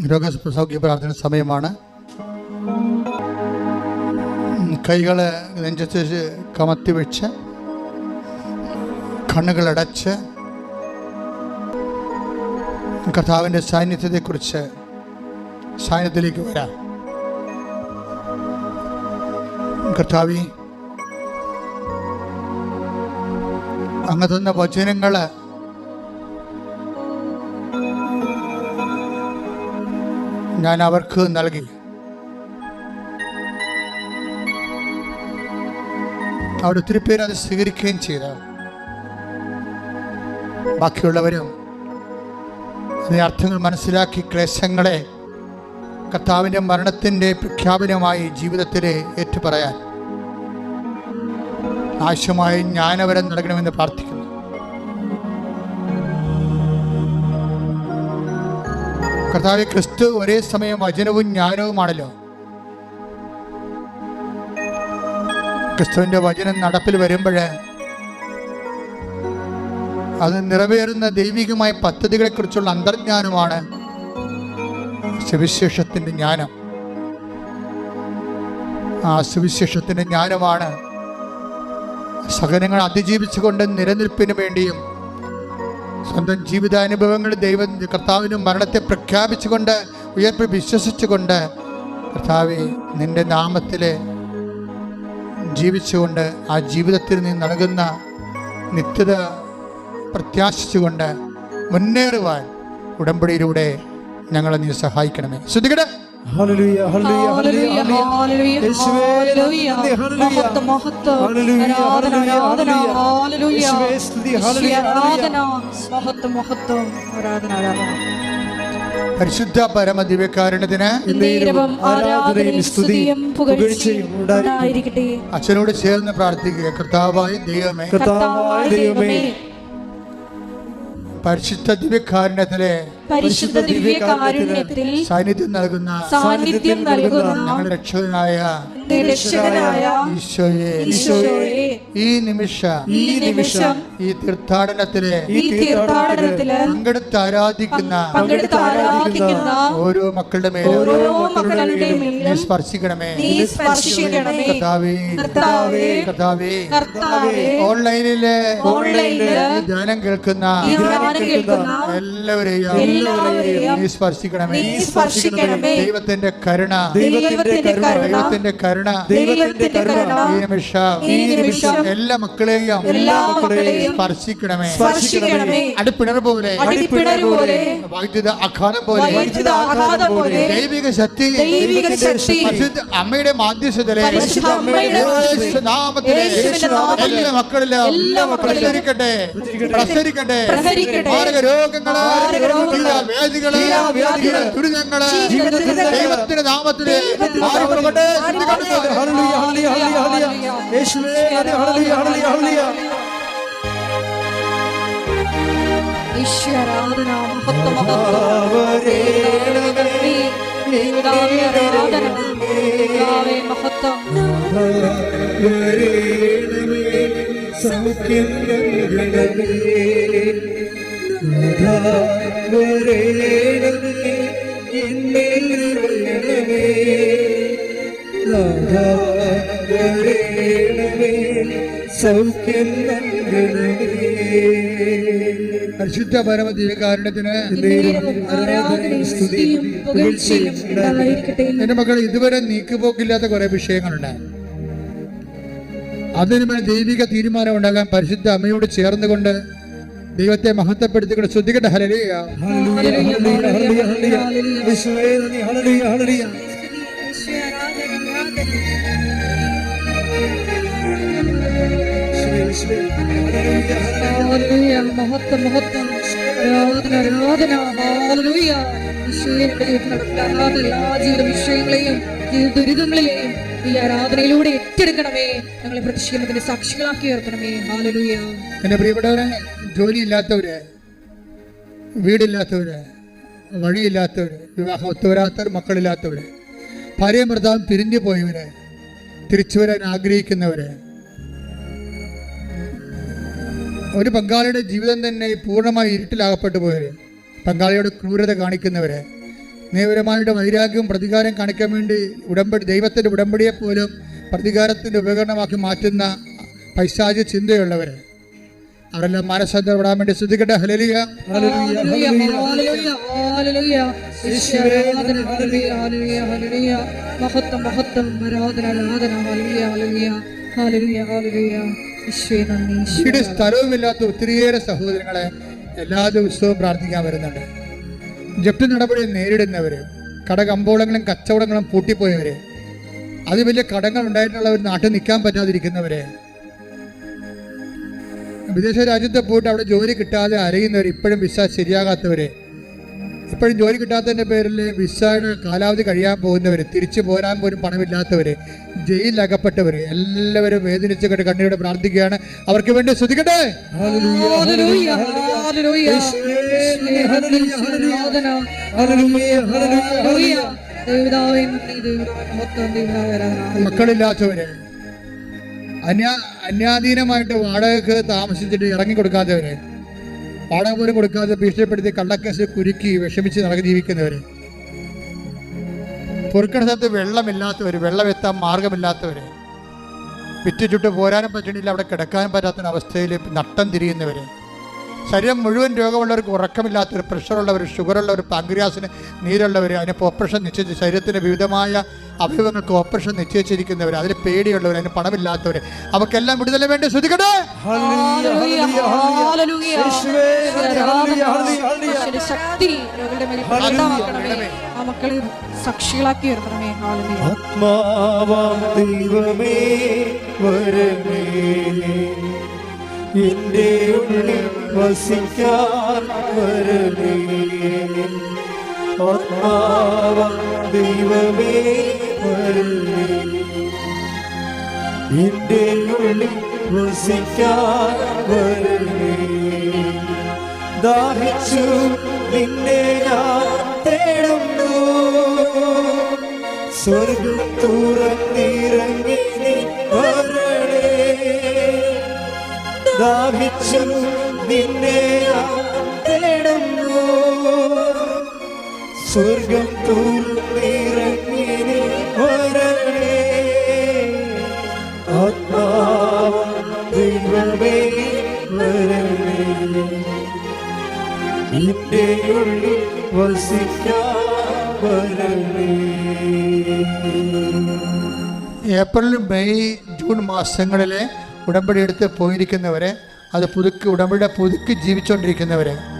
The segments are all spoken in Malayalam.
രോഗസൗഖ്യ പ്രാർത്ഥന സമയമാണ്. കൈകൾ നെഞ്ചത്ത് കമത്തി വെച്ച് കണ്ണുകളടച്ച് കർത്താവിന്റെ സാന്നിധ്യത്തെക്കുറിച്ച് സാന്നിധ്യത്തിലേക്ക് വരാം. കർത്താവി അങ്ങ് തന്ന വചനങ്ങൾ ഞാൻ അവർക്ക് നൽകി. അവർ ഒത്തിരി പേര് അത് സ്വീകരിക്കുകയും ചെയ്ത. ബാക്കിയുള്ളവരും അതിന്റെ അർത്ഥങ്ങൾ മനസ്സിലാക്കി ക്ലേശങ്ങളെ കർത്താവിന്റെ മരണത്തിന്റെ പ്രഖ്യാപനമായി ജീവിതത്തിൽ ഏറ്റുപറയാൻ. ആവശ്യമായ ജ്ഞാനവരം നൽകണമെന്ന് പ്രാർത്ഥിക്കുന്നു. കർത്താവ് ക്രിസ്തു ഒരേ സമയം വചനവും ജ്ഞാനവുമാണല്ലോ. ക്രിസ്തുവിന്റെ വചനം നടപ്പിൽ വരുമ്പോൾ അത് നിറവേറുന്ന ദൈവികമായ പദ്ധതികളെക്കുറിച്ചുള്ള അന്തർജ്ഞാനമാണ് സുവിശേഷത്തിന്റെ ജ്ഞാനം. ആ സുവിശേഷത്തിന്റെ ജ്ഞാനമാണ് സഹനങ്ങൾ അതിജീവിച്ചുകൊണ്ട് നിലനിൽപ്പിന് വേണ്ടിയും സ്വന്തം ജീവിതാനുഭവങ്ങൾ ദൈവം കർത്താവിനും മരണത്തെ പ്രഖ്യാപിച്ചുകൊണ്ട് ഉയർപ്പ് വിശ്വസിച്ചുകൊണ്ട് കർത്താവെ നിന്റെ നാമത്തിൽ ജീവിച്ചുകൊണ്ട് ആ ജീവിതത്തിൽ നീ നൽകുന്ന നിത്യത പ്രത്യാശിച്ചുകൊണ്ട് മുന്നേറുവാൻ ഉടമ്പടിയിലൂടെ ഞങ്ങളെ നീ സഹായിക്കണമേ. ശ്രദ്ധിക്കട്ടെ പരിശുദ്ധ പരമദിവ്യകാരണത്തിന് നേരവും ആരാധനയും സ്തുതിയും പുകഴ്ചയും ഉണ്ടായിരിക്കട്ടെ. അച്ഛനോട് ചേർന്ന് പ്രാർത്ഥിക്കുക. കർത്താവായി ദൈവമേ. കർത്താവായി ദൈവമേ. പരിശുദ്ധ ദിവ്യകാരുണ്യത്തിലെ പരിശുദ്ധ ദിവ്യകാരുണ്യത്തിൽ സാന്നിധ്യം നൽകുന്ന സാന്നിധ്യം നൽകുന്ന ഞങ്ങളുടെ രക്ഷകനായ രക്ഷകനായ ഈശോയെ. ഈശോയെ. ഈ നിമിഷം ഈ നിമിഷം ഈ തീർത്ഥാടനത്തിലെ ഈ തീർത്ഥാടനത്തിൽ പങ്കെടുത്ത് ആരാധിക്കുന്ന പങ്കെടുത്ത് ആരാധിക്കുന്ന ഓരോ മക്കളുടെ മേലും ഓരോ മക്കളുടെ മേലും സ്പർശിക്കണമേ. നീ സ്പർശിക്കണമേ. കർത്താവേ. കർത്താവേ. കർത്താവേ. കർത്താവേ. ഓൺലൈനിലെ ധ്യാനം കേൾക്കുന്ന എല്ലാവരെയും എല്ലാവരെയും നീ സ്പർശിക്കണമേ. നീ സ്പർശിക്കണമേ. ദൈവത്തിന്റെ കരുണ. ദൈവത്തിന്റെ കരുണ. ദൈവത്തിന്റെ കരുണ. ദൈവത്തിന്റെ കരുണ. ഈ നിമിഷം ഈ നിമിഷം എല്ലാ മക്കളെയും എല്ലാ മക്കളെയും സ്പർശിക്കണമേ. സ്പർശിക്കണമേ. അടിപ്പിണർ പോലെ അടിപ്പിണർ പോലെ വൈദ്യുത ആഘാതം പോലെ. വൈദ്യുത ആഘാതം പോലെ. ദൈവിക ശക്തി. ദൈവിക ശക്തി. പരിശുദ്ധ അമ്മയുടെ മാധ്യസ്ഥതയിലെ പരിശുദ്ധ അമ്മയുടെ നാമത്തിലെ എല്ലാ മക്കളിലും എല്ലാ മക്കളിലും പ്രസരിക്കട്ടെ. പ്രസരിക്കട്ടെ. മാരക രോഗങ്ങൾ വ്യാധികൾ ദുരിതങ്ങൾ ദൈവത്തിന്റെ നാമത്തിലെ ദൈവത്തിന്റെ മാറി പോകട്ടെ. ശ്രദ്ധിക്കട്ടെ. ഹല്ലേലൂയ ഹല്ലേലൂയ ഹല്ലേലൂയ ഹല്ലേലൂയ ഹല്ലേലൂയ ഹല്ലേലൂയ. ഈശ്വര ആരാധന മഹത്വം മഹത്വം മഹത്വം സൗഖ്യം നൽകണമേ സൗഖ്യം പരിശുദ്ധ പുകഴ്ചയും ഉണ്ടായിരിക്കട്ടെ. എന്റെ മക്കൾ ഇതുവരെ നീക്കുപോക്കില്ലാത്ത കുറെ വിഷയങ്ങളുണ്ട്. അതിന് മേൽ ദൈവിക തീരുമാനം ഉണ്ടാകാൻ പരിശുദ്ധ അമ്മയോട് ചേർന്നുകൊണ്ട് ദൈവത്തെ മഹത്വപ്പെടുത്തിക്കൊണ്ട് ശ്രദ്ധിക്കട്ടെ. ഹലലിയ മഹത്വം മഹത്വം. ആരാധന. ആരാധന ഈശോയുടെ നടക്കുന്ന എല്ലാ ജീവിത വിഷയങ്ങളെയും ജീവിത ദുരിതങ്ങളെയും ഈ ആരാധനയിലൂടെ ഏറ്റെടുക്കണമേ. ഞങ്ങളെ പ്രതിഷേധത്തിന്റെ സാക്ഷികളാക്കി ഉയർത്തണമേ. ഹാലലൂയ എന്റെ പ്രിയപ്പെട്ടവരെ ജോലിയില്ലാത്തവര് വീടില്ലാത്തവര് വഴിയില്ലാത്തവര് വിവാഹം ഒത്തുവരാത്തവർ മക്കളില്ലാത്തവര് ഭാര്യയും ഭർത്താവും പിരിഞ്ഞു പോയവര് തിരിച്ചു വരാൻ ആഗ്രഹിക്കുന്നവര് ഒരു പങ്കാളിയുടെ ജീവിതം തന്നെ പൂർണമായി ഇരുട്ടിലാകപ്പെട്ടു പോയവര് പങ്കാളിയോട് ക്രൂരത കാണിക്കുന്നവരെ നിയമപരമായിട്ട് വൈരാഗ്യവും പ്രതികാരം കാണിക്കാൻ വേണ്ടി ഉടമ്പടി ദൈവത്തിന്റെ ഉടമ്പടിയെ പോലും പ്രതികാരത്തിന്റെ ഉപകരണമാക്കി മാറ്റുന്ന പൈശാചി ചിന്തയുള്ളവർ അവരെല്ലാം മനസ്സന്തരപ്പെടാൻ വേണ്ടി ശ്രദ്ധിക്കട്ടെ. ഹലലിയ ഹല്ലേലൂയ, ഹല്ലേലൂയ, ഹല്ലേലൂയ. വീട് സ്ഥലവുമില്ലാത്ത ഒത്തിരിയേറെ സഹോദരങ്ങളെ എല്ലാ ദിവസവും പ്രാർത്ഥിക്കാൻ വരുന്നുണ്ട്. ജപ്തി നടപടി നേരിടുന്നവർ കടകമ്പോളങ്ങളും കച്ചവടങ്ങളും പൂട്ടിപ്പോയവര് അത് വലിയ കടങ്ങൾ ഉണ്ടായിട്ടുള്ളവർ നാട്ടിൽ നിൽക്കാൻ പറ്റാതിരിക്കുന്നവരെ വിദേശ രാജ്യത്തെ പോയിട്ട് അവിടെ ജോലി കിട്ടാതെ അരയുന്നവർ ഇപ്പോഴും വിസ ശരിയാകാത്തവര് ഇപ്പോഴും ജോലി കിട്ടാത്തതിന്റെ പേരിൽ വിസയുടെ കാലാവധി കഴിയാൻ പോകുന്നവർ തിരിച്ചു പോരാൻ പോലും പണമില്ലാത്തവർ ജയിലിലകപ്പെട്ടവർ എല്ലാവരും വേദനിച്ച് കേട്ട് കണ്ണീരോടെ പ്രാർത്ഥിക്കുകയാണ്. അവർക്ക് വേണ്ടി ശ്രദ്ധിക്കട്ടെ മക്കളില്ലാത്തവര് അന്യ അന്യാധീനമായിട്ട് വാടകക്ക് താമസിച്ചിട്ട് ഇറങ്ങി കൊടുക്കാത്തവര് വാടക പോലും കൊടുക്കാതെ ഭീഷണിപ്പെടുത്തി കള്ളക്കേസ് കുരുക്കി വിഷമിച്ച് നടക്കി ജീവിക്കുന്നവര്. പൊറുക്കണ സ്ഥലത്ത് വെള്ളമില്ലാത്തവര് വെള്ളം എത്താൻ മാർഗമില്ലാത്തവര് വിറ്റുചുട്ട് പോരാനും പറ്റണില്ല അവിടെ കിടക്കാനും പറ്റാത്ത അവസ്ഥയിൽ നട്ടം തിരിയുന്നവര്. ശരീരം മുഴുവൻ രോഗമുള്ളവർക്ക് ഉറക്കമില്ലാത്തവർ പ്രഷറുള്ളവർ ഷുഗറുള്ളവർ പാങ്ക്രിയാസിന് നീരുള്ളവർ അതിനിപ്പോൾ ഓപ്പറേഷൻ നിശ്ചയിച്ച് ശരീരത്തിന്റെ വിവിധമായ അവയവങ്ങൾക്ക് ഓപ്പറേഷൻ നിശ്ചയിച്ചിരിക്കുന്നവർ അതിന് പേടിയുള്ളവർ അതിന് പണമില്ലാത്തവർ അവർക്കെല്ലാം വിടുതല വേണ്ടി? ശ്രദ്ധിക്കട്ടെ? മക്കളെ സാക്ഷികളാക്കി ഉയർത്തണമേ. ഹല്ലേലൂയ. ആത്മാവാം ദൈവമേ വരണേ എന്റെ ഉള്ളിൽ വസിക്കാൻ വരണേ ആത്മാവാം ദൈവമേ വരണേ എന്റെ ഉള്ളിൽ വസിക്കാൻ വരണേ ദാഹിച്ചു നിന്നെ ഞാൻ തേടുന്നു. സ്വർഗം തുറന്നിറങ്ങി വരണേ. ദാഹിച്ചു നിന്നെ ഞാൻ സ്വർഗം തുറന്നിറങ്ങിനി വരണേ. ആത്മാവം ദൈവമേ വരണേ. എന്റെ ഉള്ളിൽ വസിക്കാൻ വരണേ. ഏപ്രിൽ മെയ് ജൂൺ മാസങ്ങളിലെ ഉടമ്പടി എടുത്ത് പോയിരിക്കുന്നവരെ അത് പുതുക്കി ഉടമ്പടി പുതുക്കി ജീവിച്ചുകൊണ്ടിരിക്കുന്നവരെ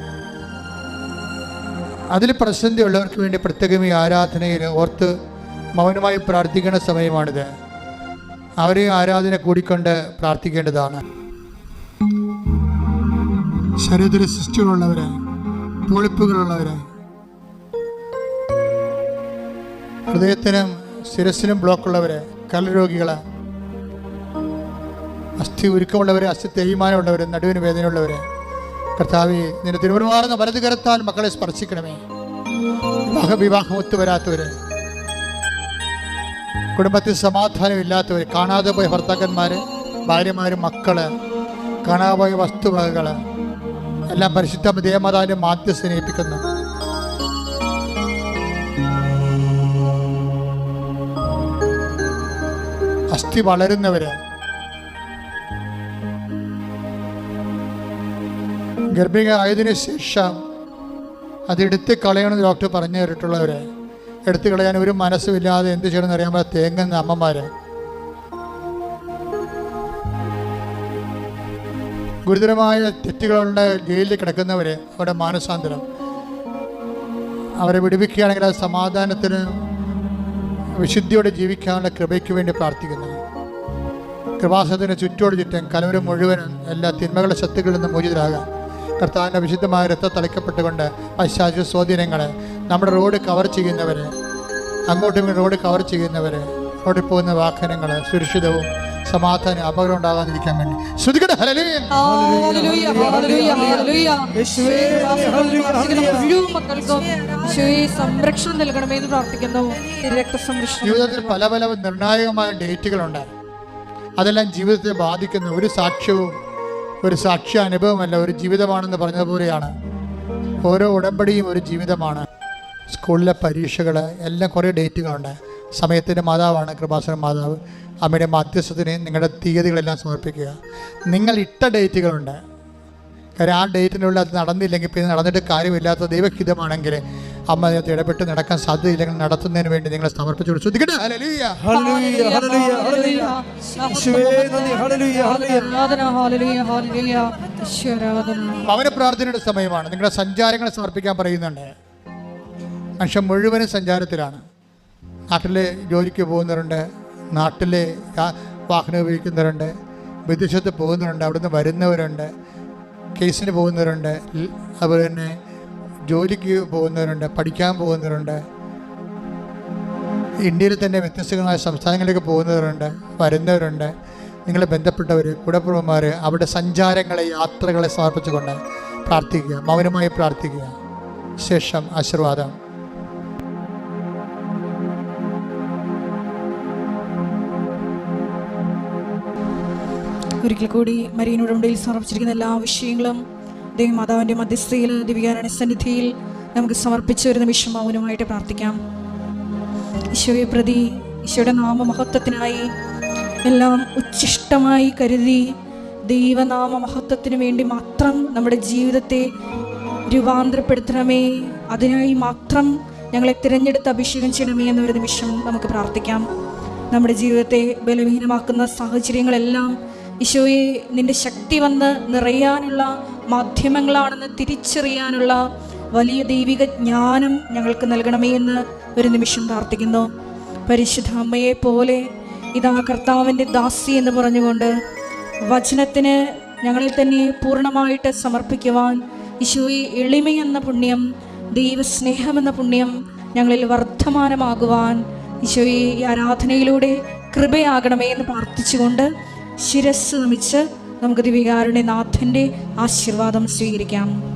അതിൽ പ്രസന്ധിയുള്ളവർക്ക് വേണ്ടി പ്രത്യേകം ഈ ആരാധനയിൽ ഓർത്ത് മൗനമായി പ്രാർത്ഥിക്കേണ്ട സമയമാണിത്. അവരെ ആരാധന കൂടിക്കൊണ്ട് പ്രാർത്ഥിക്കേണ്ടതാണ്. ശരീരത്തിൽ സിസ്റ്റുകളുള്ളവര് പൊളിപ്പുകളുള്ളവര് ഹൃദയത്തിനും ശിരസിനും ബ്ലോക്കുള്ളവര് കലരോഗികളെ അസ്ഥി ഉരുക്കമുള്ളവര് അസ്ഥി തേയ്മാനമുള്ളവര് നടുവിന് വേദനയുള്ളവര് കർത്താവി നിന്റെ തിരുവനമാർന്ന വലത് കരത്താൽ മക്കളെ സ്പർശിക്കണമേ. വിവാഹ വിവാഹം ഒത്തുവരാത്തവര് കുടുംബത്തിൽ സമാധാനം ഇല്ലാത്തവർ കാണാതെ പോയ ഭർത്താക്കന്മാര് ഭാര്യമാര് മക്കൾ കാണാതെ പോയ വസ്തുവകകൾ എല്ലാം പരിശുദ്ധ ദേവമാതാവിന്റെ മാധ്യസ്ഥനെ ഏൽപ്പിക്കുന്നു. അസ്ഥി വളരുന്നവര് ഗർഭിക ആയതിനു ശേഷം അതെടുത്ത് കളയണമെന്ന് ഡോക്ടർ പറഞ്ഞു തരിട്ടുള്ളവരെ എടുത്തു കളയാൻ ഒരു മനസ്സുമില്ലാതെ എന്ത് ചെയ്യണമെന്ന് അറിയാൻ തേങ്ങുന്ന അമ്മമാര്. ഗുരുതരമായ തെറ്റുകളുണ്ട് ജയിലിൽ കിടക്കുന്നവര്. അവരുടെ മാനസാന്തരം. അവരെ വിടുവിക്കുകയാണെങ്കിൽ ആ സമാധാനത്തിന് വിശുദ്ധിയോടെ ജീവിക്കാനുള്ള കൃപയ്ക്ക് വേണ്ടി പ്രാർത്ഥിക്കുന്നു. കൃപാസനത്തിന് ചുറ്റോട് ചുറ്റും കലവരം മുഴുവനും എല്ലാ തിന്മകളുടെ ശക്തികളിൽ നിന്ന് മോചിതരാകാം കർത്താവിന്റെ വിശുദ്ധമായ രക്തം തളിക്കപ്പെട്ടുകൊണ്ട് പശ്ചാത്തല സ്വാധീനങ്ങൾ നമ്മുടെ റോഡ് കവർ ചെയ്യുന്നവർ അങ്ങോട്ടും റോഡ് കവർ ചെയ്യുന്നവർ റോഡിൽ പോകുന്ന വാഹനങ്ങൾ സുരക്ഷിതവും സമാധാനം അപകടം ഉണ്ടാകാതിരിക്കാൻ വേണ്ടി. ശ്രുതികട സംരക്ഷണം നൽകണമേ എന്ന് പ്രാർത്ഥിക്കുന്നു ജീവിതത്തിൽ പല പല നിർണായകമായ ഡേറ്റുകളുണ്ട്. അതെല്ലാം ജീവിതത്തെ ബാധിക്കുന്ന ഒരു സാക്ഷ്യവും ഒരു സാക്ഷ്യ അനുഭവമല്ല ഒരു ജീവിതമാണെന്ന് പറഞ്ഞതുപോലെയാണ് ഓരോ ഉടമ്പടിയും ഒരു ജീവിതമാണ്. സ്കൂളിലെ പരീക്ഷകൾ എല്ലാം കുറേ ഡേറ്റുകളുണ്ട്. സമയത്തിന്റെ മാതാവാണ് കൃപാസന മാതാവ്. അമ്മയുടെ മധ്യസ്ഥത്തിന് നിങ്ങളുടെ തീയതികളെല്ലാം സമർപ്പിക്കുക. നിങ്ങൾ ഇട്ട ഡേറ്റുകളുണ്ട്. കാര്യം ആ ഡേറ്റിനുള്ളിൽ അത് നടന്നില്ലെങ്കിൽ പിന്നെ നടന്നിട്ട് കാര്യമില്ലാത്ത ദൈവഹിതമാണെങ്കിൽ അമ്മ അതിനകത്ത് ഇടപെട്ട് നടക്കാൻ സാധ്യതയില്ലെങ്കിൽ നടത്തുന്നതിന് വേണ്ടി നിങ്ങൾ സമർപ്പിച്ചു ശ്രദ്ധിക്കട്ടെ ഹല്ലേലൂയ. ഹല്ലേലൂയ ഹല്ലേലൂയ ഹല്ലേലൂയ. യേശുവേ ഹല്ലേലൂയ ഹല്ലേലൂയ. ആരാധന ഹാലലുയ ഹാലലുയ ഈശ്വരാധന ഭവന പ്രാർത്ഥനയുടെ സമയമാണ്. നിങ്ങളുടെ സഞ്ചാരങ്ങൾ സമർപ്പിക്കാൻ പറയുന്നുണ്ട്. മനുഷ്യൻ മുഴുവനും സഞ്ചാരത്തിലാണ്. നാട്ടിലെ ജോലിക്ക് പോകുന്നവരുണ്ട്. നാട്ടിലെ വാഹനം ഉപയോഗിക്കുന്നവരുണ്ട്. വിദേശത്ത് പോകുന്നവരുണ്ട്. അവിടുന്ന് വരുന്നവരുണ്ട്. കേസിന് പോകുന്നവരുണ്ട്. അതുപോലെ തന്നെ ജോലിക്ക് പോകുന്നവരുണ്ട് പഠിക്കാൻ പോകുന്നവരുണ്ട്. ഇന്ത്യയിൽ തന്നെ വ്യത്യസ്തങ്ങളായ സംസ്ഥാനങ്ങളിലേക്ക് പോകുന്നവരുണ്ട് വരുന്നവരുണ്ട്. നിങ്ങളെ ബന്ധപ്പെട്ടവർ കുടപ്പുറന്മാർ അവരുടെ സഞ്ചാരങ്ങളെ യാത്രകളെ സമർപ്പിച്ചുകൊണ്ട് പ്രാർത്ഥിക്കുക മൗനമായി പ്രാർത്ഥിക്കുക. ശേഷം ആശീർവാദം. ഒരിക്കൽ കൂടി ഉണ്ടയിൽ സമർപ്പിച്ചിരിക്കുന്ന എല്ലാ വിഷയങ്ങളും ദൈവമാതാവിന്റെ മധ്യസ്ഥയിൽ ദിവ്യാരണ സന്നിധിയിൽ നമുക്ക് സമർപ്പിച്ച ഒരു നിമിഷം മൗനമായിട്ട് പ്രാർത്ഥിക്കാം. ഈശോയെ പ്രതി ഈശോയുടെ നാമമഹത്വത്തിനായി എല്ലാം ഉച്ഛിഷ്ടമായി കരുതി ദൈവനാമ മഹത്വത്തിന് വേണ്ടി മാത്രം നമ്മുടെ ജീവിതത്തെ രൂപാന്തരപ്പെടുത്തണമേ. അതിനായി മാത്രം ഞങ്ങളെ തിരഞ്ഞെടുത്ത് അഭിഷേകം ചെയ്യണമേ എന്നൊരു നിമിഷം നമുക്ക് പ്രാർത്ഥിക്കാം. നമ്മുടെ ജീവിതത്തെ ബലഹീനമാക്കുന്ന സാഹചര്യങ്ങളെല്ലാം ഈശോയെ നിന്റെ ശക്തി വന്ന് നിറയാനുള്ള മാധ്യമങ്ങളാണെന്ന് തിരിച്ചറിയാനുള്ള വലിയ ദൈവിക ജ്ഞാനം ഞങ്ങൾക്ക് നൽകണമേ എന്ന് ഒരു നിമിഷം പ്രാർത്ഥിക്കുന്നു. പരിശുദ്ധ അമ്മയെ പോലെ ഇതാ കർത്താവിന്റെ ദാസി എന്ന് പറഞ്ഞുകൊണ്ട് വചനത്തിന് ഞങ്ങളെ തന്നെ പൂർണമായിട്ട് സമർപ്പിക്കുവാൻ ഈശോയെ എളിമയെന്ന പുണ്യം ദൈവസ്നേഹമെന്ന പുണ്യം ഞങ്ങളിൽ വർദ്ധമാനമാകുവാൻ ഈശോയെ ഈ ആരാധനയിലൂടെ കൃപയാകണമേ എന്ന് പ്രാർത്ഥിച്ചുകൊണ്ട് ശിരസ് നമിച്ച് നമുക്ക് ദിവികാരുടെ നാഥന്റെ ആശീർവാദം സ്വീകരിക്കാം.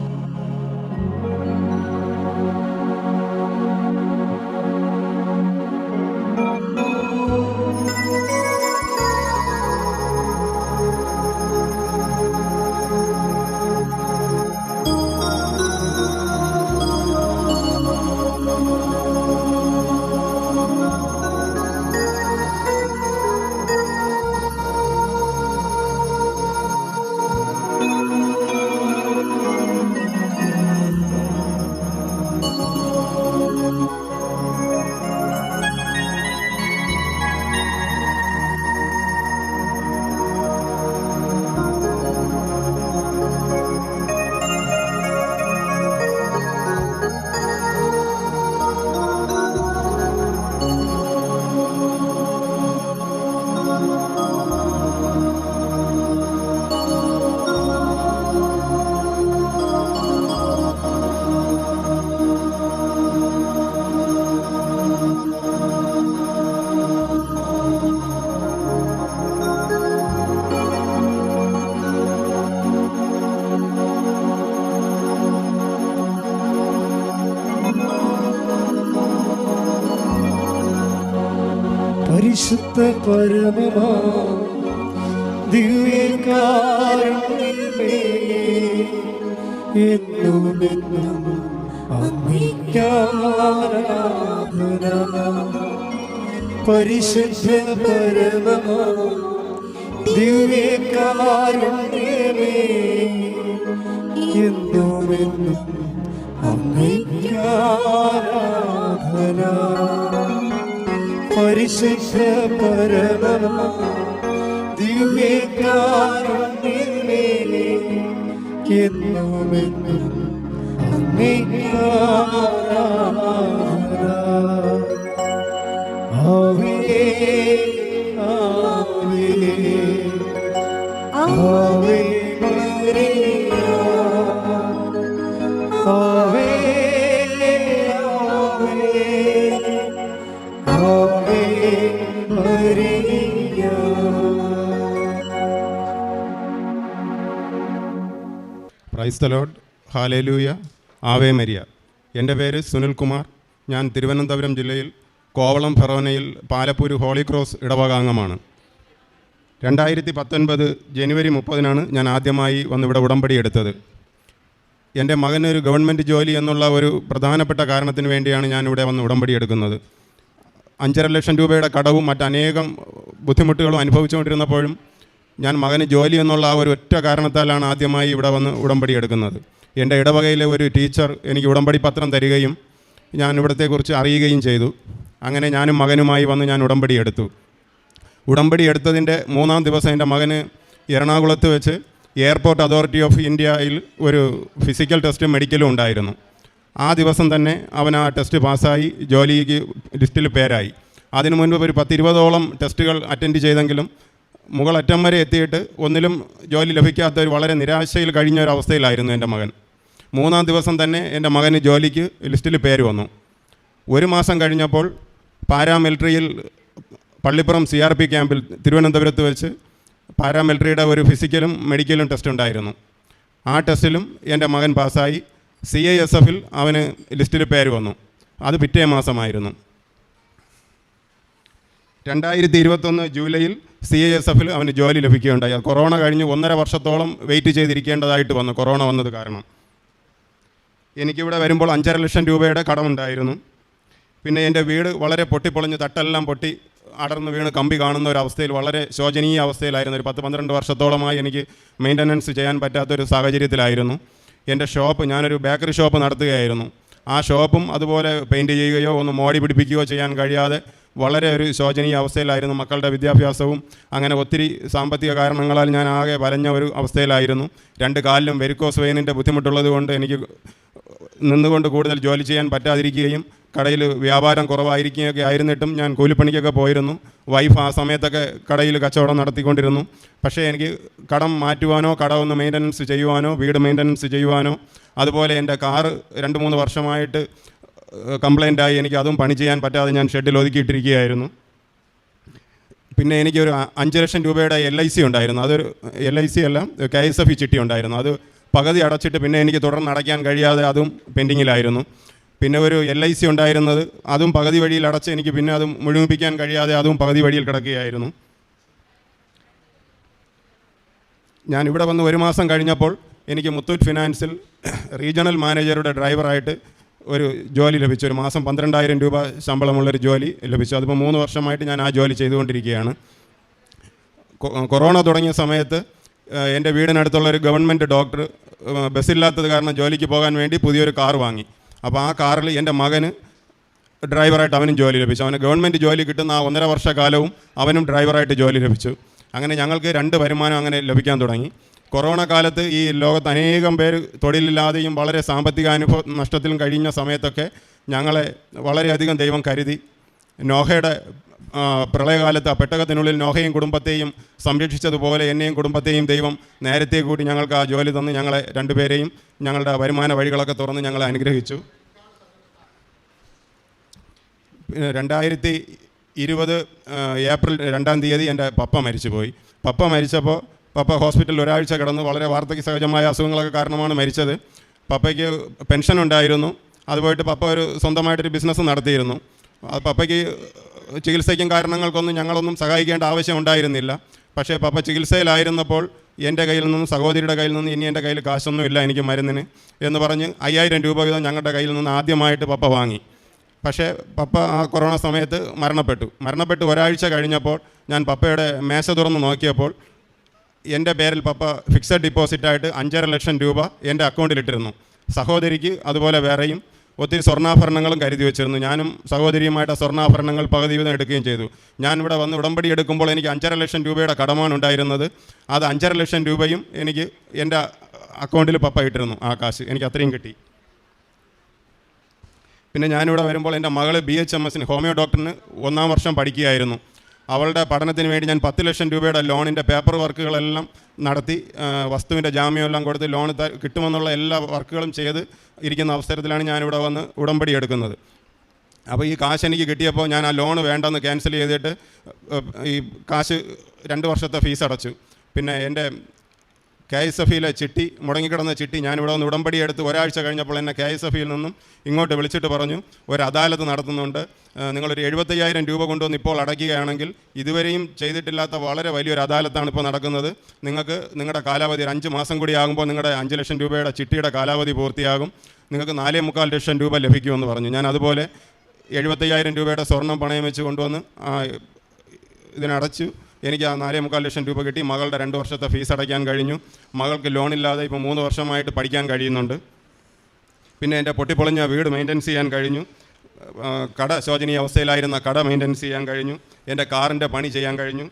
പരിശുദ്ധ പരമമാ. ദിവ്യകാരുണ്യമേ എന്നുമെന്നും അംഗീകാരാധന പരിശുദ്ധ പരമമാ ദിവ്യകാരുണ്യമേ എന്നുമെന്നും അംഗീകാരാധന പരിശുദ്ധ പരമ ദിവ്യകാരുണ്യമേ എന്നുമെന്നും അങ്ങേക്കാരാധന. Praise the lord lord. Hallelujah ആവേ മരിയ. എന്റെ പേര് സുനിൽകുമാർ ഞാൻ തിരുവനന്തപുരം ജില്ലയിൽ കോവളം ഫെറോനയിൽ പാലപ്പൂര് ഹോളി ക്രോസ് ഇടവകാംഗമാണ്. രണ്ടായിരത്തി പത്തൊൻപത് ജനുവരി മുപ്പതിനാണ് ഞാൻ ആദ്യമായി വന്നിവിടെ ഉടമ്പടി എടുത്തത്. എന്റെ മകനൊരു ഗവൺമെന്റ് ജോലി എന്നുള്ള ഒരു പ്രധാനപ്പെട്ട കാരണത്തിന് വേണ്ടിയാണ് ഞാൻ ഇവിടെ വന്ന് ഉടമ്പടി എടുക്കുന്നത്. അഞ്ചര ലക്ഷം രൂപയുടെ കടവും മറ്റനേകം ബുദ്ധിമുട്ടുകളും അനുഭവിച്ചുകൊണ്ടിരുന്നപ്പോഴും ഞാൻ മകന് ജോലി എന്നുള്ള ആ ഒരു ഒറ്റ കാരണത്താലാണ് ആദ്യമായി ഇവിടെ വന്ന് ഉടമ്പടി എടുക്കുന്നത്. എന്റെ ഇടവകയിലെ ഒരു ടീച്ചർ എനിക്ക് ഉടമ്പടി പത്രം തരികയും ഞാൻ ഇവിടത്തെക്കുറിച്ച് അറിയുകയും ചെയ്തു. അങ്ങനെ ഞാനും മകനുമായി വന്ന് ഞാൻ ഉടമ്പടി എടുത്തു. ഉടമ്പടി എടുത്തതിന്റെ മൂന്നാം ദിവസം എന്റെ മകന് എറണാകുളത്ത് വെച്ച് എയർപോർട്ട് അതോറിറ്റി ഓഫ് ഇന്ത്യയിൽ ഒരു ഫിസിക്കൽ ടെസ്റ്റും മെഡിക്കലും ഉണ്ടായിരുന്നു. ആ ദിവസം തന്നെ അവൻ ആ ടെസ്റ്റ് പാസ്സായി ജോലിക്ക് ലിസ്റ്റിൽ പേരായി. അതിനു മുൻപ് ഒരു പത്തിരുപതോളം ടെസ്റ്റുകൾ അറ്റൻഡ് ചെയ്തെങ്കിലും മുകളറ്റം വരെ എത്തിയിട്ട് ഒന്നിലും ജോലി ലഭിക്കാത്ത ഒരു വളരെ നിരാശയിൽ കഴിഞ്ഞ ഒരു അവസ്ഥയിലായിരുന്നു എന്റെ മകൻ. മൂന്നാം ദിവസം തന്നെ എന്റെ മകന് ജോലിക്ക് ലിസ്റ്റിൽ പേര് വന്നു. ഒരു മാസം കഴിഞ്ഞപ്പോൾ പാരാമിലിറ്ററിയിൽ പള്ളിപ്പുറം സി ആർ പി ക്യാമ്പിൽ തിരുവനന്തപുരത്ത് വെച്ച് പാരാമിലിറ്ററിയുടെ ഒരു ഫിസിക്കലും മെഡിക്കലും ടെസ്റ്റ് ഉണ്ടായിരുന്നു. ആ ടെസ്റ്റിലും എന്റെ മകൻ പാസ്സായി. സി ഐ എസ് എഫിൽ അവന് ലിസ്റ്റിൽ പേര് വന്നു. അത് പിറ്റേ മാസമായിരുന്നു. രണ്ടായിരത്തി ഇരുപത്തൊന്ന് ജൂലൈയിൽ സി എസ് എഫിൽ അവന് ജോലി ലഭിക്കുകയുണ്ടായി. കൊറോണ കഴിഞ്ഞ് ഒന്നര വർഷത്തോളം വെയിറ്റ് ചെയ്തിരിക്കേണ്ടതായിട്ട് വന്നു. കൊറോണ വന്നത് കാരണം. എനിക്കിവിടെ വരുമ്പോൾ അഞ്ചര ലക്ഷം രൂപയുടെ കടമുണ്ടായിരുന്നു. പിന്നെ എന്റെ വീട് വളരെ പൊട്ടിപ്പൊളിഞ്ഞ് തട്ടെല്ലാം പൊട്ടി അടർന്ന് വീണ് കമ്പി കാണുന്ന ഒരു അവസ്ഥയിൽ വളരെ ശോചനീയ അവസ്ഥയിലായിരുന്നു. ഒരു പത്ത് പന്ത്രണ്ട് വർഷത്തോളമായി എനിക്ക് മെയിന്റനൻസ് ചെയ്യാൻ പറ്റാത്തൊരു സാഹചര്യത്തിലായിരുന്നു. എന്റെ ഷോപ്പ് ഞാനൊരു ബേക്കറി ഷോപ്പ് നടത്തുകയായിരുന്നു. ആ ഷോപ്പും അതുപോലെ പെയിന്റ് ചെയ്യുകയോ ഒന്ന് മോടി പിടിപ്പിക്കുകയോ ചെയ്യാൻ കഴിയാതെ വളരെ ഒരു ശോചനീയ അവസ്ഥയിലായിരുന്നു മക്കളുടെ വിദ്യാഭ്യാസവും. അങ്ങനെ ഒത്തിരി സാമ്പത്തിക കാരണങ്ങളാൽ ഞാൻ ആകെ വലഞ്ഞ ഒരു അവസ്ഥയിലായിരുന്നു. രണ്ട് കാലിലും വെരിക്കോസ് വെയിനിന്റെ ബുദ്ധിമുട്ടുള്ളത് കൊണ്ട് എനിക്ക് നിന്നുകൊണ്ട് കൂടുതൽ ജോലി ചെയ്യാൻ പറ്റാതിരിക്കുകയും കടയിൽ വ്യാപാരം കുറവായിരിക്കുകയൊക്കെ ആയിരുന്നിട്ടും ഞാൻ കൂലിപ്പണിക്കൊക്കെ പോയിരുന്നു. വൈഫ് ആ സമയത്തൊക്കെ കടയിൽ കച്ചവടം നടത്തിക്കൊണ്ടിരുന്നു. പക്ഷേ എനിക്ക് കടം മാറ്റുവാനോ കട ഒന്ന് മെയിന്റനൻസ് ചെയ്യുവാനോ വീട് മെയിന്റനൻസ് ചെയ്യുവാനോ അതുപോലെ എന്റെ കാറ് രണ്ട് മൂന്ന് വർഷമായിട്ട് കംപ്ലൈന്റ് ആയി എനിക്ക് അതും പണി ചെയ്യാൻ പറ്റാതെ ഞാൻ ഷെഡിൽ ഒതുക്കിയിട്ടിരിക്കുകയായിരുന്നു. പിന്നെ എനിക്കൊരു അഞ്ച് ലക്ഷം രൂപയുടെ എൽ ഐ സി ഉണ്ടായിരുന്നു. അതൊരു എൽ ഐ സി അല്ല കെ എസ് എഫ് ചിട്ടി ഉണ്ടായിരുന്നു. അത് പകുതി അടച്ചിട്ട് പിന്നെ എനിക്ക് തുടർന്ന് അടയ്ക്കാൻ കഴിയാതെ അതും പെൻഡിങ്ങിലായിരുന്നു. പിന്നെ ഒരു എൽ ഐ സി ഉണ്ടായിരുന്നത് അതും പകുതി വഴിയിൽ അടച്ച് എനിക്ക് പിന്നെ അതും മുഴുമിപ്പിക്കാൻ കഴിയാതെ അതും പകുതി വഴിയിൽ കിടക്കുകയായിരുന്നു. ഞാൻ ഇവിടെ വന്ന് ഒരു മാസം കഴിഞ്ഞപ്പോൾ എനിക്ക് മുത്തൂറ്റ് ഫിനാൻസിൽ റീജിയണൽ മാനേജറുടെ ഡ്രൈവറായിട്ട് ഒരു ജോലി ലഭിച്ചു. ഒരു മാസം പന്ത്രണ്ടായിരം രൂപ ശമ്പളമുള്ളൊരു ജോലി ലഭിച്ചു. അതിപ്പോൾ മൂന്ന് വർഷമായിട്ട് ഞാൻ ആ ജോലി ചെയ്തുകൊണ്ടിരിക്കുകയാണ്. കൊറോണ തുടങ്ങിയ സമയത്ത് എന്റെ വീടിനടുത്തുള്ള ഒരു ഗവൺമെന്റ് ഡോക്ടർ ബസ്സില്ലാത്തത് കാരണം ജോലിക്ക് പോകാൻ വേണ്ടി പുതിയൊരു കാർ വാങ്ങി. അപ്പോൾ ആ കാറിൽ എന്റെ മകന് ഡ്രൈവറായിട്ട് അവനും ജോലി ലഭിച്ചു. അവന് ഗവൺമെന്റ് ജോലി കിട്ടുന്ന ആ ഒന്നര വർഷക്കാലവും അവനും ഡ്രൈവറായിട്ട് ജോലി ലഭിച്ചു. അങ്ങനെ ഞങ്ങൾക്ക് രണ്ട് വരുമാനം അങ്ങനെ ലഭിക്കാൻ തുടങ്ങി. കൊറോണ കാലത്ത് ഈ ലോകത്ത് അനേകം പേര് തൊഴിലില്ലാതെയും വളരെ സാമ്പത്തിക അനുഭവ നഷ്ടത്തിലും കഴിഞ്ഞ സമയത്തൊക്കെ ഞങ്ങളെ വളരെയധികം ദൈവം കരുതി. നോഹയുടെ പ്രളയകാലത്ത് ആ പെട്ടകത്തിനുള്ളിൽ നോഹയും കുടുംബത്തെയും സംരക്ഷിച്ചതുപോലെ എന്നെയും കുടുംബത്തെയും ദൈവം നേരത്തെ കൂടി ഞങ്ങൾക്ക് ആ ജോലി തന്ന് ഞങ്ങളെ രണ്ടുപേരെയും ഞങ്ങളുടെ വരുമാന വഴികളൊക്കെ തുറന്ന് ഞങ്ങളെ അനുഗ്രഹിച്ചു. രണ്ടായിരത്തി ഇരുപത് ഏപ്രിൽ രണ്ടാം തീയതി എന്റെ പപ്പ മരിച്ചുപോയി. പപ്പ മരിച്ചപ്പോൾ പപ്പ ഹോസ്പിറ്റലിൽ ഒരാഴ്ച കിടന്ന് വളരെ വാർദ്ധക്യ സഹജമായ അസുഖങ്ങളൊക്കെ കാരണമാണ് മരിച്ചത്. പപ്പയ്ക്ക് പെൻഷൻ ഉണ്ടായിരുന്നു. അതുപോയിട്ട് പപ്പ ഒരു സ്വന്തമായിട്ടൊരു ബിസിനസ് നടത്തിയിരുന്നു. അത് പപ്പയ്ക്ക് ചികിത്സയ്ക്കും കാരണങ്ങൾക്കൊന്നും ഞങ്ങളൊന്നും സഹായിക്കേണ്ട ആവശ്യം ഉണ്ടായിരുന്നില്ല. പക്ഷേ പപ്പ ചികിത്സയിലായിരുന്നപ്പോൾ എന്റെ കയ്യിൽ നിന്നും സഹോദരിയുടെ കയ്യിൽ നിന്നും ഇനി എന്റെ കയ്യിൽ കാശൊന്നുമില്ല എനിക്ക് മരുന്നിന് എന്ന് പറഞ്ഞ് അയ്യായിരം രൂപ വീതം ഞങ്ങളുടെ കയ്യിൽ നിന്ന് ആദ്യമായിട്ട് പപ്പ വാങ്ങി. പക്ഷേ പപ്പ ആ കൊറോണ സമയത്ത് മരണപ്പെട്ടു. മരണപ്പെട്ട് ഒരാഴ്ച കഴിഞ്ഞപ്പോൾ ഞാൻ പപ്പയുടെ മേശ തുറന്ന് നോക്കിയപ്പോൾ എന്റെ പേരിൽ പപ്പ ഫിക്സഡ് ഡിപ്പോസിറ്റായിട്ട് അഞ്ചര ലക്ഷം രൂപ എന്റെ അക്കൗണ്ടിലിട്ടിരുന്നു സഹോദരിക്ക് അതുപോലെ വേറെയും ഒത്തിരി സ്വർണാഭരണങ്ങളും കരുതി വെച്ചിരുന്നു. ഞാനും സഹോദരിയുമായിട്ട് സ്വർണാഭരണങ്ങൾ പകുതി വീതം എടുക്കുകയും ചെയ്തു. ഞാൻ ഇവിടെ വന്ന് ഉടമ്പടി എടുക്കുമ്പോൾ എനിക്ക് അഞ്ചര ലക്ഷം രൂപയുടെ കടമാണ് ഉണ്ടായിരുന്നത്. അത് അഞ്ചര ലക്ഷം രൂപയും എനിക്ക് എന്റെ അക്കൗണ്ടിൽ പപ്പ ഇട്ടിരുന്നു. ആ കാശ് എനിക്ക് അത്രയും കിട്ടി. പിന്നെ ഞാനിവിടെ വരുമ്പോൾ എന്റെ മകൾ ബി എച്ച് എം എസിന് ഹോമിയോ ഡോക്ടറിന് ഒന്നാം വർഷം പഠിക്കുകയായിരുന്നു. അവളുടെ പഠനത്തിന് വേണ്ടി ഞാൻ പത്ത് ലക്ഷം രൂപയുടെ ലോണിന്റെ പേപ്പർ വർക്കുകളെല്ലാം നടത്തി വസ്തുവിന്റെ ജാമ്യമെല്ലാം കൊടുത്ത് ലോൺ കിട്ടുമെന്നുള്ള എല്ലാ വർക്കുകളും ചെയ്ത് ഇരിക്കുന്ന അവസരത്തിലാണ് ഞാനിവിടെ വന്ന് ഉടമ്പടി എടുക്കുന്നത്. അപ്പോൾ ഈ കാശ് എനിക്ക് കിട്ടിയപ്പോൾ ഞാൻ ആ ലോൺ വേണ്ടെന്ന് ക്യാൻസൽ ചെയ്തിട്ട് ഈ കാശ് രണ്ട് വർഷത്തെ ഫീസ് അടച്ചു. പിന്നെ എന്റെ കെ എസ് എഫിയിലെ ചിട്ടി മുടങ്ങിക്കിടന്ന ചിട്ടി ഞാനിവിടെ വന്ന് ഉടമ്പടി എടുത്ത് ഒരാഴ്ച കഴിഞ്ഞപ്പോൾ എന്നെ കെ എസ് എഫിയിൽ നിന്നും ഇങ്ങോട്ട് വിളിച്ചിട്ട് പറഞ്ഞു ഒരു അദാലത്ത് നടത്തുന്നുണ്ട് നിങ്ങളൊരു എഴുപത്തയ്യായിരം രൂപ കൊണ്ടുവന്ന് ഇപ്പോൾ അടയ്ക്കുകയാണെങ്കിൽ ഇതുവരെയും ചെയ്തിട്ടില്ലാത്ത വളരെ വലിയൊരു അദാലത്താണ് ഇപ്പോൾ നടക്കുന്നത്. നിങ്ങൾക്ക് നിങ്ങളുടെ കാലാവധി ഒരു അഞ്ച് മാസം കൂടി ആകുമ്പോൾ നിങ്ങളുടെ അഞ്ച് ലക്ഷം രൂപയുടെ ചിട്ടിയുടെ കാലാവധി പൂർത്തിയാകും. നിങ്ങൾക്ക് നാലേ മുക്കാൽ ലക്ഷം രൂപ ലഭിക്കുമെന്ന് പറഞ്ഞു. ഞാൻ അതുപോലെ എഴുപത്തയ്യായിരം രൂപയുടെ സ്വർണം പണയം വെച്ച് കൊണ്ടുവന്ന് ഇതിനടച്ചു. എനിക്ക് ആ നാലേ മുക്കാൽ ലക്ഷം രൂപ കിട്ടി. മകളുടെ രണ്ട് വർഷത്തെ ഫീസ് അടയ്ക്കാൻ കഴിഞ്ഞു. മകൾക്ക് ലോണില്ലാതെ ഇപ്പോൾ മൂന്ന് വർഷമായിട്ട് പഠിക്കാൻ കഴിയുന്നുണ്ട്. പിന്നെ എന്റെ പൊട്ടിപ്പൊളിഞ്ഞ വീട് മെയിന്റെനൻസ് ചെയ്യാൻ കഴിഞ്ഞു. കട ശോചനീയ അവസ്ഥയിലായിരുന്ന കട മെയിന്റെനൻസ് ചെയ്യാൻ കഴിഞ്ഞു. എന്റെ കാറിന്റെ പണി ചെയ്യാൻ കഴിഞ്ഞു.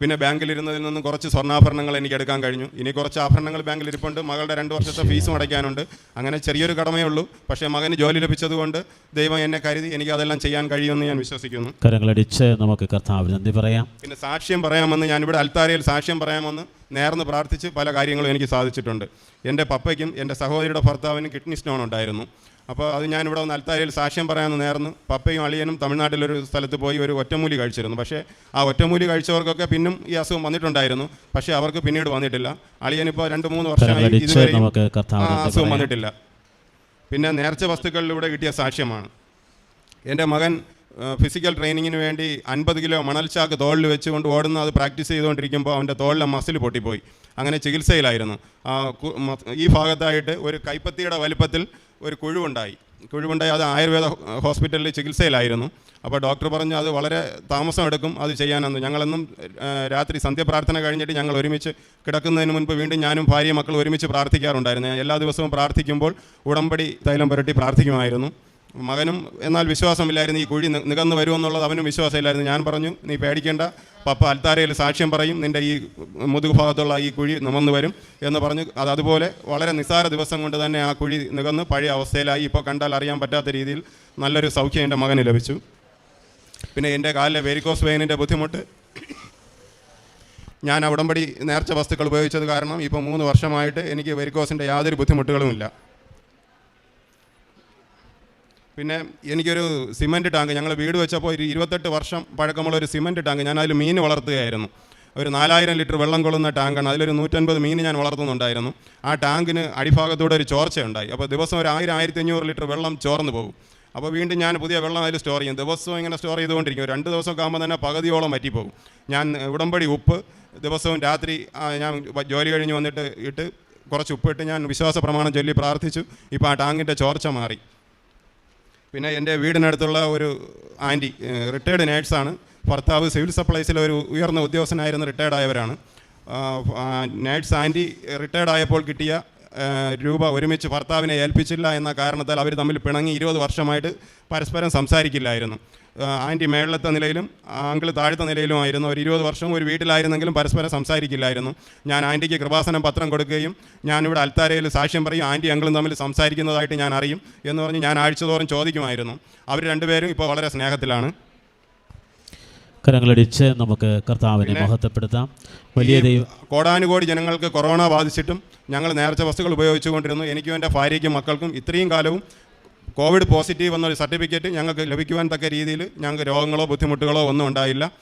പിന്നെ ബാങ്കിലിരുന്നതിൽ നിന്നും കുറച്ച് സ്വർണാഭരണങ്ങൾ എനിക്ക് എടുക്കാൻ കഴിഞ്ഞു. ഇനി കുറച്ച് ആഭരണങ്ങൾ ബാങ്കിൽ ഇരിപ്പുണ്ട് മകളുടെ രണ്ട് വർഷത്തെ ഫീസും അടയ്ക്കാനുണ്ട്. അങ്ങനെ ചെറിയൊരു കടമേ ഉള്ളൂ. പക്ഷേ മകന് ജോലി ലഭിച്ചതുകൊണ്ട് ദൈവം എന്നെ കരുതി എനിക്ക് അതെല്ലാം ചെയ്യാൻ കഴിയുമെന്ന് ഞാൻ വിശ്വസിക്കുന്നു. കരങ്ങളടിച്ച് നമുക്ക് കർത്താവിന് നന്ദി പറയാം. പിന്നെ സാക്ഷ്യം പറയാമെന്ന് ഞാനിവിടെ അൽത്താരയിൽ സാക്ഷ്യം പറയാമെന്ന് നേർന്ന് പ്രാർത്ഥിച്ച് പല കാര്യങ്ങളും എനിക്ക് സാധിച്ചിട്ടുണ്ട്. എന്റെ പപ്പയ്ക്കും എന്റെ സഹോദരിയുടെ ഭർത്താവിനും കിഡ്നി സ്റ്റോൺ ഉണ്ടായിരുന്നു. അപ്പോൾ അത് ഞാനിവിടെ വന്ന് അൽത്താരയിൽ സാക്ഷ്യം പറയാമെന്ന് നേർന്നു. പപ്പയും അളിയനും തമിഴ്നാട്ടിലൊരു സ്ഥലത്ത് പോയി ഒരു ഒറ്റമൂലി കഴിച്ചിരുന്നു. പക്ഷേ ആ ഒറ്റമൂലി കഴിച്ചവർക്കൊക്കെ പിന്നും ഈ അസുഖം വന്നിട്ടുണ്ടായിരുന്നു. പക്ഷേ അവർക്ക് പിന്നീട് വന്നിട്ടില്ല. അളിയനിപ്പോൾ രണ്ട് മൂന്ന് വർഷമായി അസുഖം വന്നിട്ടില്ല. പിന്നെ നേർച്ച വസ്തുക്കളിലൂടെ കിട്ടിയ സാക്ഷ്യമാണ്. എന്റെ മകൻ ഫിസിക്കൽ ട്രെയിനിങ്ങിന് വേണ്ടി അൻപത് കിലോ മണൽച്ചാക്ക് തോളിൽ വെച്ചുകൊണ്ട് ഓടുന്ന അത് പ്രാക്ടീസ് ചെയ്തുകൊണ്ടിരിക്കുമ്പോൾ അവന്റെ തോളിലെ മസിൽ പൊട്ടിപ്പോയി. അങ്ങനെ ചികിത്സയിലായിരുന്നു. ഈ ഭാഗത്തായിട്ട് ഒരു കൈപ്പത്തിയുടെ വലിപ്പത്തിൽ ഒരു കുഴിവുണ്ടായി. കുഴിവുണ്ടായി അത് ആയുർവേദ ഹോസ്പിറ്റലിൽ ചികിത്സയിലായിരുന്നു. അപ്പോൾ ഡോക്ടർ പറഞ്ഞു അത് വളരെ താമസം എടുക്കും അത് ചെയ്യാനെന്ന്. ഞങ്ങളെന്നും രാത്രി സന്ധ്യപ്രാർത്ഥന കഴിഞ്ഞിട്ട് ഞങ്ങൾ ഒരുമിച്ച് കിടക്കുന്നതിന് മുൻപ് വീണ്ടും ഞാനും ഭാര്യയും മക്കൾ ഒരുമിച്ച് പ്രാർത്ഥിക്കാറുണ്ടായിരുന്നു. എല്ലാ ദിവസവും പ്രാർത്ഥിക്കുമ്പോൾ ഉടമ്പടി തൈലം പുരട്ടി പ്രാർത്ഥിക്കുമായിരുന്നു. മകനും എന്നാൽ വിശ്വാസമില്ലായിരുന്നു ഈ കുഴി നികന്നു വരുമെന്നുള്ളത് അവനും വിശ്വാസമില്ലായിരുന്നു. ഞാൻ പറഞ്ഞു നീ പേടിക്കേണ്ട പപ്പ അൽത്താരയിൽ സാക്ഷ്യം പറയും നിന്റെ ഈ മുതുകു ഭാഗത്തുള്ള ഈ കുഴി നിമന്ന് വരും എന്ന് പറഞ്ഞു. അത് അതുപോലെ വളരെ നിസ്സാര ദിവസം കൊണ്ട് തന്നെ ആ കുഴി നികന്ന്. പഴയ അവസ്ഥയിലായി. ഇപ്പോൾ കണ്ടാൽ അറിയാൻ പറ്റാത്ത രീതിയിൽ നല്ലൊരു സൗഖ്യം എന്റെ മകന് ലഭിച്ചു. പിന്നെ എന്റെ കാലിലെ വെരിക്കോസ് വെയിനിന്റെ ബുദ്ധിമുട്ട്. ഞാൻ അവിടംപടി നേർച്ച വസ്തുക്കൾ ഉപയോഗിച്ചത് കാരണം ഇപ്പോൾ മൂന്ന് വർഷമായിട്ട് എനിക്ക് വെരിക്കോസിന്റെ യാതൊരു ബുദ്ധിമുട്ടുകളുമില്ല. പിന്നെ എനിക്കൊരു സിമന്റ് ടാങ്ക് ഞങ്ങൾ വീട് വെച്ചപ്പോൾ ഒരു ഇരുപത്തെട്ട് വർഷം പഴക്കമുള്ള ഒരു സിമന്റ് ടാങ്ക് ഞാൻ അതിൽ മീൻ വളർത്തുകയായിരുന്നു. ഒരു നാലായിരം ലിറ്റർ വെള്ളം കൊള്ളുന്ന ടാങ്കാണ്. അതിലൊരു നൂറ്റൻപത് മീൻ ഞാൻ വളർത്തുന്നുണ്ടായിരുന്നു. ആ ടാങ്കിന് അടിഭാഗത്തൂടെ ഒരു ചോർച്ചയുണ്ടായി. അപ്പോൾ ദിവസം ഒരു ആയിരം ആയിരത്തി അഞ്ഞൂറ് ലിറ്റർ വെള്ളം ചോർന്നു പോകും. അപ്പോൾ വീണ്ടും ഞാൻ പുതിയ വെള്ളം അതിൽ സ്റ്റോർ ചെയ്യും. ദിവസവും ഇങ്ങനെ സ്റ്റോർ ചെയ്തുകൊണ്ടിരിക്കും. രണ്ട് ദിവസം ആകുമ്പോൾ തന്നെ പകുതിയോളം പറ്റിപ്പോകും ഞാൻ ഉടമ്പടി ഉപ്പ് ദിവസവും രാത്രി ഞാൻ ജോലി കഴിഞ്ഞ് വന്നിട്ട് ഇട്ട് കുറച്ച് ഉപ്പിട്ട് ഞാൻ വിശ്വാസ പ്രമാണം ചൊല്ലി പ്രാർത്ഥിച്ചു. ഇപ്പോൾ ആ ടാങ്കിന്റെ ചോർച്ച മാറി. പിന്നെ എന്റെ വീടിനടുത്തുള്ള ഒരു ആന്റി റിട്ടയർഡ് നേഴ്സാണ് ഭർത്താവ് സിവിൽ സപ്ലൈസിലെ ഒരു ഉയർന്ന ഉദ്യോഗസ്ഥനായിരുന്ന റിട്ടയർഡ് ആയവരാണ്. നേഴ്സ് ആന്റി റിട്ടയർഡ് ആയപ്പോൾ കിട്ടിയ രൂപ ഒരുമിച്ച് ഭർത്താവിനെ ഏൽപ്പിച്ചില്ല എന്ന കാരണത്താൽ അവർ തമ്മിൽ പിണങ്ങി ഇരുപത് വർഷമായിട്ട് പരസ്പരം സംസാരിക്കില്ലായിരുന്നു. ആന്റി മേളിലത്തെ നിലയിലും ആങ്കിൾ താഴത്തെ നിലയിലുമായിരുന്നു ഒരു ഇരുപത് വർഷം ഒരു വീട്ടിലായിരുന്നെങ്കിലും പരസ്പരം സംസാരിക്കില്ലായിരുന്നു. ഞാൻ ആന്റിക്ക് കൃപാസനം പത്രം കൊടുക്കുകയും ഞാനിവിടെ അൽത്താരയിൽ സാക്ഷ്യം പറയും ആന്റി അങ്കിളും തമ്മിൽ സംസാരിക്കുന്നതായിട്ട് ഞാൻ അറിയും എന്ന് പറഞ്ഞ് ഞാൻ ആഴ്ചതോറും ചോദിക്കുമായിരുന്നു. അവർ രണ്ടുപേരും ഇപ്പോൾ വളരെ സ്നേഹത്തിലാണ്. കരങ്ങളടിച്ച് നമുക്ക് കർത്താവിനെ മഹത്വപ്പെടുത്താം. വലിയ കോടാനുകോടി ജനങ്ങൾക്ക് കൊറോണ ബാധിച്ചിട്ടും ഞങ്ങൾ നേർച്ച വസ്തുക്കൾ ഉപയോഗിച്ചുകൊണ്ടിരുന്നു. എനിക്കും എന്റെ ഭാര്യയ്ക്കും മക്കൾക്കും ഇത്രയും കാലവും കോവിഡ് പോസിറ്റീവ് എന്നൊരു സർട്ടിഫിക്കറ്റ് ഞങ്ങൾക്ക് ലഭിക്കുവാൻ തക്ക രീതിയിൽ ഞങ്ങൾക്ക് രോഗങ്ങളോ ബുദ്ധിമുട്ടുകളോ ഒന്നും ഉണ്ടായില്ല.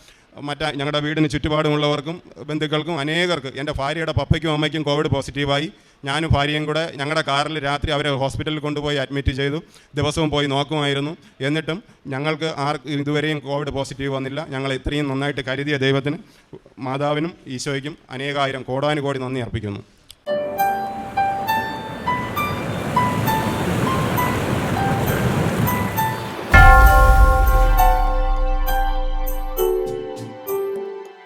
മറ്റേ ഞങ്ങളുടെ വീടിന് ചുറ്റുപാടുമുള്ളവർക്കും ബന്ധുക്കൾക്കും അനേകർക്ക് എന്റെ ഭാര്യയുടെ പപ്പയ്ക്കും അമ്മയ്ക്കും കോവിഡ് പോസിറ്റീവായി. ഞാനും ഭാര്യയും കൂടെ ഞങ്ങളുടെ കാറിൽ രാത്രി അവരെ ഹോസ്പിറ്റലിൽ കൊണ്ടുപോയി അഡ്മിറ്റ് ചെയ്തു. ദിവസവും പോയി നോക്കുമായിരുന്നു. എന്നിട്ടും ഞങ്ങൾക്ക് ആർക്ക് ഇതുവരെയും കോവിഡ് പോസിറ്റീവ് വന്നില്ല. ഞങ്ങൾ ഇത്രയും നന്നായിട്ട് കരുതിയ ദൈവത്തിന് മാതാവിനും ഈശോയ്ക്കും അനേകായിരം കോടാനുകോടി നന്ദി അർപ്പിക്കുന്നു.